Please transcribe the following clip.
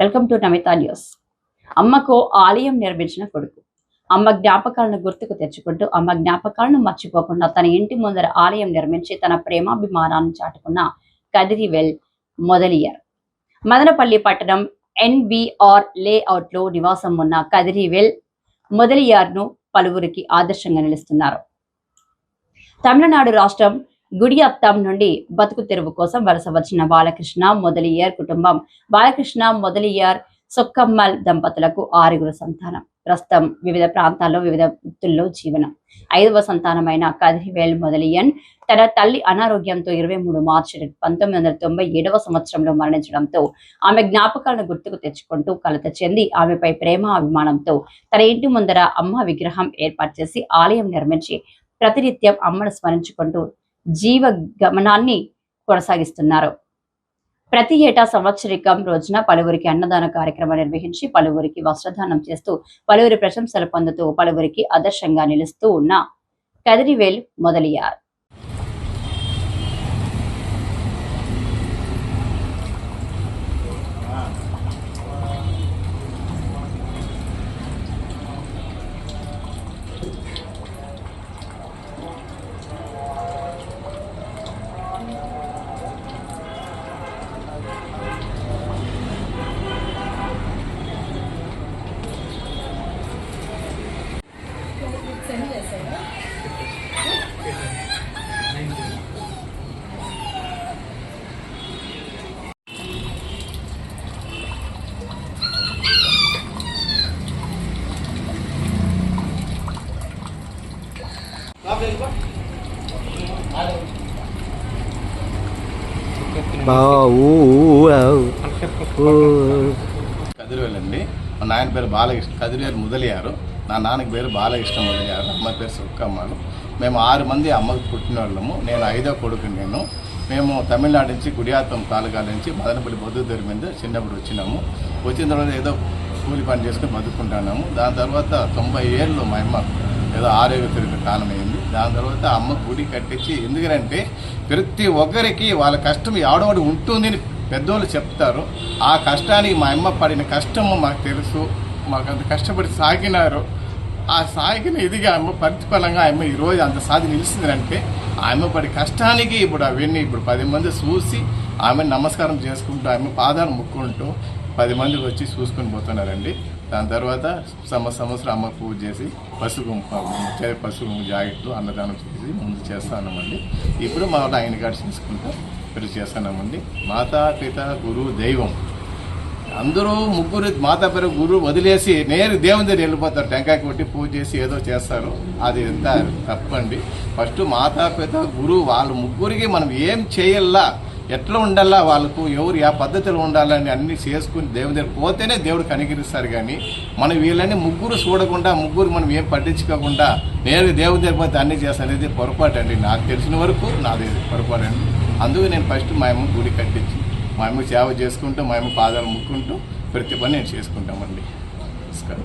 Welcome to Namita news. అమ్మకు ఆలయం నిర్మించిన కొడుకు. అమ్మ జ్ఞాపకాలను గుర్తుకు తెచ్చుకుంటూ అమ్మ జ్ఞాపకాలను మర్చిపోకుండా తన ఇంటి ముందర ఆలయం నిర్మించి తన ప్రేమాభిమానాన్ని చాటుకున్న కదిరివెల్ మొదలియర్. మదనపల్లి పట్టణం ఎన్బిఆర్ లేఅవుట్లో నివాసం ఉన్న కదిరివెల్ మొదలియార్ను పలువురికి ఆదర్శంగా నిలుస్తున్నారు. తమిళనాడు రాష్ట్రం గుడియత్తం నుండి బతుకు తెరువు కోసం వలస వచ్చిన బాలకృష్ణ మొదలియార్ కుటుంబం. బాలకృష్ణ మొదలియార్ సొక్కమ్మల్ దంపతులకు ఆరుగురు సంతానం. ప్రస్తుతం వివిధ ప్రాంతాల్లో వివిధ వృత్తుల్లో జీవనం. ఐదవ సంతానమైన కదిరివేల్ మొదలియన్ తన తల్లి అనారోగ్యంతో ఇరవై మూడు మార్చి పంతొమ్మిది వందల తొంభై ఏడవ సంవత్సరంలో మరణించడంతో ఆమె జ్ఞాపకాలను గుర్తుకు తెచ్చుకుంటూ కలత చెంది ఆమెపై ప్రేమ అభిమానంతో తన ఇంటి ముందర అమ్మ విగ్రహం ఏర్పాటు చేసి ఆలయం నిర్మించి ప్రతినిత్యం అమ్మను స్మరించుకుంటూ జీవ గమనాన్ని కొనసాగిస్తున్నారు. ప్రతి ఏటా సంవత్సరికం రోజున పలువురికి అన్నదాన కార్యక్రమం నిర్వహించి పలువురికి వస్త్రదానం చేస్తూ పలువురి ప్రశంసలు పొందుతూ పలువురికి ఆదర్శంగా నిలుస్తూ ఉన్న కదిరివేల్ మొదలయ్యారు కదిరివేలండి. మా నాయన పేరు బాలకృష్ణ. కదిరివేలు మొదలయ్యారు నా నాన్నకి పేరు బాలకృష్ణ మొదలయ్యారు అమ్మ పేరు సుక్కమ్మను మేము ఆరు మంది అమ్మకు పుట్టిన వాళ్ళము నేను ఐదో కొడుకు నేను. మేము తమిళనాడు నుంచి గుడియాత్తం తాలూకా నుంచి మదనపల్లి బొద్దు తెరి మీద చిన్నప్పుడు వచ్చినాము. వచ్చిన తర్వాత ఏదో కూలి పని చేసుకుని బతుకుంటున్నాము. దాని తర్వాత తొంభై ఏళ్ళు మా అమ్మ ఏదో ఆరోగ్య తిరిగిన కాలం అయింది దాని తర్వాత అమ్మ గుడి కట్టించి ఎందుకంటే ప్రతి ఒక్కరికి వాళ్ళ కష్టం ఆడవాడు ఉంటుంది అని పెద్దోళ్ళు చెప్తారు. ఆ కష్టానికి మా అమ్మ పడిన కష్టము మాకు తెలుసు. మాకు అంత కష్టపడి సాగినారు. ఆ సాగిన ఇదిగా అమ్మ ప్రతిఫలంగా అమ్మ ఈరోజు అంత సాధి నిలిచిందంటే ఆమె పడి కష్టానికి ఇప్పుడు అవన్నీ ఇప్పుడు పది మంది చూసి ఆమె నమస్కారం చేసుకుంటూ ఆమె పాదాలు ముక్కుంటూ పది మంది వచ్చి చూసుకొని పోతున్నారండి. దాని తర్వాత సంవ సంవత్సరం అమ్మ పూజ చేసి పసుపు పసుపు జాకెట్లు అన్నదానం చేసి ముందు చేస్తానమండి. ఇప్పుడు మా ఆయన గారు చేసుకుంటూ పెళ్ళి చేస్తున్నామండి మాతా పిత గురువు దైవం. అందరూ ముగ్గురు మాతా పేరు గురువు వదిలేసి నేరు దేవుని దగ్గర వెళ్ళిపోతారు. టెంకాయ కొట్టి పూజ చేసి ఏదో చేస్తారు అది ఎంత తప్పండి. ఫస్ట్ మాతా పిత గురువు వాళ్ళు ముగ్గురికి మనం ఏం చేయాలా ఎట్లా ఉండాలా వాళ్ళకు? ఎవరు ఆ పద్ధతిలో ఉండాలని అన్ని చేసుకుని దేవుని దగ్గర పోతేనే దేవుడు కనికరిస్తారు కానీ మనం వీళ్ళని ముగ్గురు చూడకుండా ముగ్గురు మనం ఏం పట్టించుకోకుండా నేను దేవుని దగ్గర పోతే అన్ని చేస్తాను అనేది పొరపాటు అండి. నాకు తెలిసిన వరకు నాది పొరపాటు అండి. అందుకు నేను ఫస్ట్ మా అమ్మ గుడి కట్టించి మా అమ్మ సేవ చేసుకుంటూ మా అమ్మ పాదాలు ముక్కుంటూ ప్రతి పని నేను చేసుకుంటామండి. నమస్కారం.